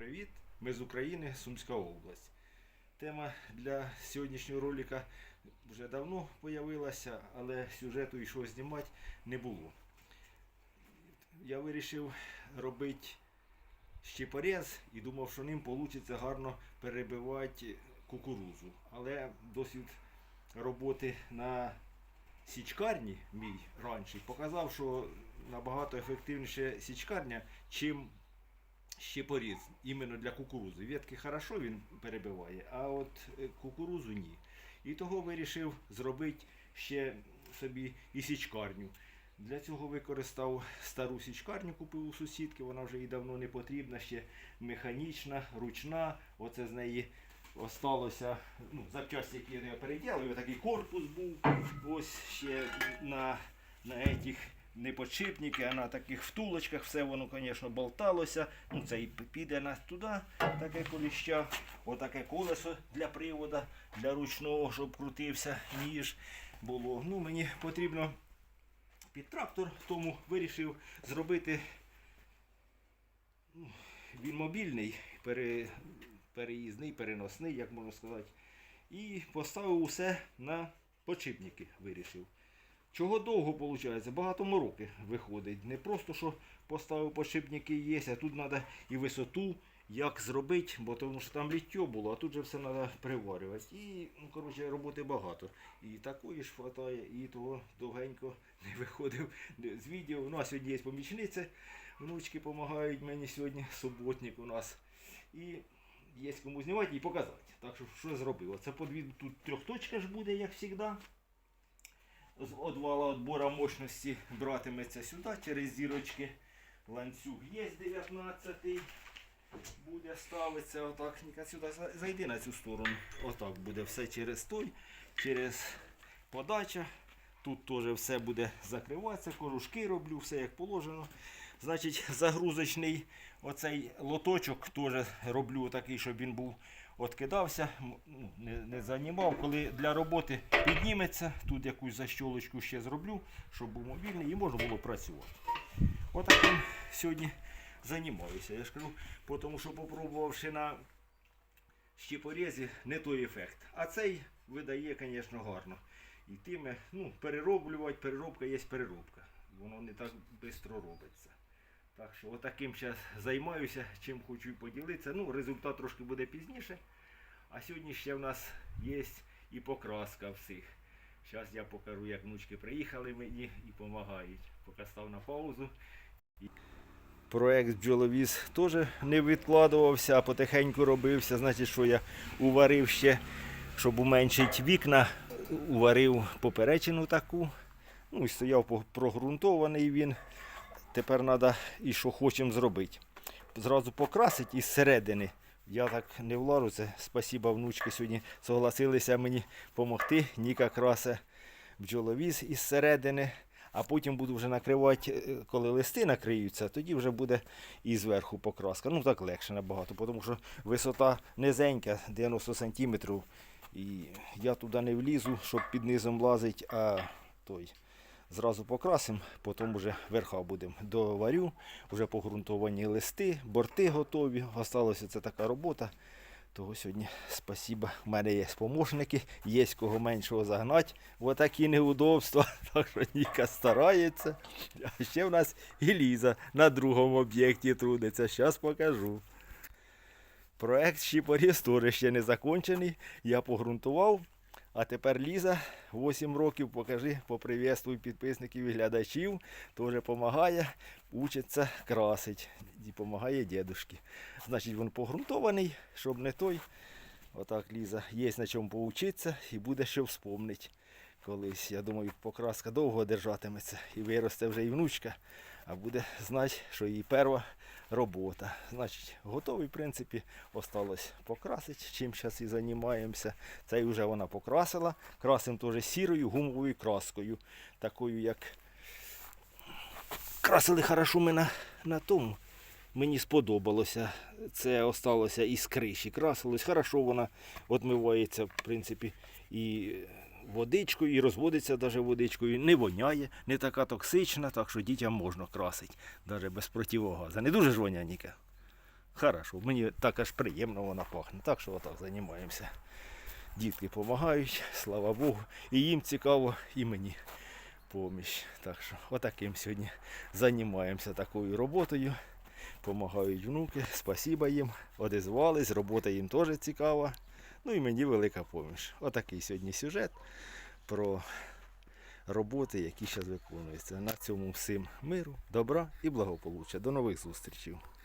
привіт! Ми з України, Сумська область. Тема для сьогоднішнього ролика вже давно з'явилася, але сюжету і що знімати не було. Я вирішив робити щепорез і думав, що ним вийде гарно перебивати кукурузу. Але досвід роботи на січкарні мій раніше показав, що набагато ефективніше січкарня, чим щепоріз іменно для кукурузи. Ветки хорошо він перебиває, а от е, кукурузу ні. І того вирішив зробити ще собі і січкарню. Для цього використав стару січкарню, купив у сусідки, вона вже і давно не потрібна, ще механічна, ручна. Оце з неї осталося ну, запчасті, які я переділи. Такий корпус був. Ось ще на, на этих не подшипники, а на таких втулочках все воно, звісно, болталося. Ну, це і піде нас туди, таке коліща, отаке колесо для привода, для ручного, щоб крутився ніж було. Ну, мені потрібно під трактор, тому вирішив зробити ну, він мобільний, пере, переїзний, переносний, як можна сказати. І поставив усе на подшипники, вирішив. Чого довго виходить? Багато мороки виходить. Не просто, що поставив подшипники є, а тут треба і висоту, як зробити, бо тому що там ліття було, а тут же все треба приварювати. І, ну, коротше, роботи багато. І такої ж хватає, і того довгенько не виходив з відео. Ну, а сьогодні є помічниця, внучки допомагають мені сьогодні, суботник у нас. І є кому знімати і показати. Так що що зробив? Це подвід тут трьохточка ж буде, як завжди. З одвала відбора мощності братиметься сюди через зірочки. Ланцюг є 19 буде ставитися отак. Сюди зайди на цю сторону. Отак буде все через той, через подача. Тут теж все буде закриватися, кожушки роблю, все як положено. Значить, загрузочний оцей лоточок теж роблю такий, щоб він був откидався, ну, не, не займав. Коли для роботи підніметься, тут якусь защолочку ще зроблю, щоб був мобільний і можна було працювати. Отаким сьогодні займаюся. Я ж кажу, тому що попробувавши на щепорезі, не той ефект. А цей видає, звісно, гарно. І тими, ну, перероблювати, переробка є переробка. Воно не так швидко робиться. Так що отаким зараз займаюся, чим хочу поділитися. Ну, результат трошки буде пізніше. А сьогодні ще в нас є і покраска всіх. Зараз я покажу, як внучки приїхали мені і допомагають. Поки став на паузу. Проект бджоловіз теж не відкладувався, а потихеньку робився. Значить, що я уварив ще, щоб уменшити вікна, уварив поперечину таку. Ну і стояв прогрунтований він. Тепер треба і що хочемо зробити. Зразу покрасити із середини. Я так не влажу. Це спасіба внучки сьогодні согласилися мені допомогти. Ніка красе бджоловіз із середини. А потім буду вже накривати, е, коли листи накриються, тоді вже буде і зверху покраска. Ну так легше набагато, тому що висота низенька, 90 сантиметрів. І я туди не влізу, щоб під низом лазить, а той зразу покрасимо, потім вже верха будемо доварю, вже погрунтовані листи, борти готові. Осталося це така робота. Того сьогодні спасіба. У мене є помощники, є кого меншого загнати. Ось такі неудобства. Так що Ніка старається. А ще в нас і Ліза на другому об'єкті трудиться. Зараз покажу. Проект Щіпоріз теж ще не закончений. Я погрунтував. А тепер Ліза, 8 років, покажи, поприветствуй підписників і глядачів. Теж допомагає, учиться красить. Допомагає дідушки. Значить, він погрунтований, щоб не той. Отак Ліза є на чому поучитися і буде що вспомнити. Колись, я думаю, покраска довго держатиметься і виросте вже і внучка, а буде знати, що її перша робота. Значить, готовий, в принципі, осталось покрасити, чим зараз і займаємося. Цей вже вона покрасила. Красимо теж сірою гумовою краскою, такою, як красили хорошо ми на, на тому. Мені сподобалося. Це осталося із криші. Красилось. Хорошо вона відмивається, в принципі, і водичкою, і розводиться навіть водичкою. Не воняє, не така токсична, так що дітям можна красити, навіть без противогазу. Не дуже ж воняніка. Хорошо, мені так аж приємно вона пахне. Так що отак займаємося. Дітки допомагають, слава Богу. І їм цікаво, і мені поміч. Так що отаким сьогодні займаємося такою роботою. Помагають внуки, спасіба їм, одізвались, робота їм теж цікава. Ну і мені велика поміч. Отакий сьогодні сюжет про роботи, які зараз виконуються. На цьому всім миру, добра і благополуччя. До нових зустрічей.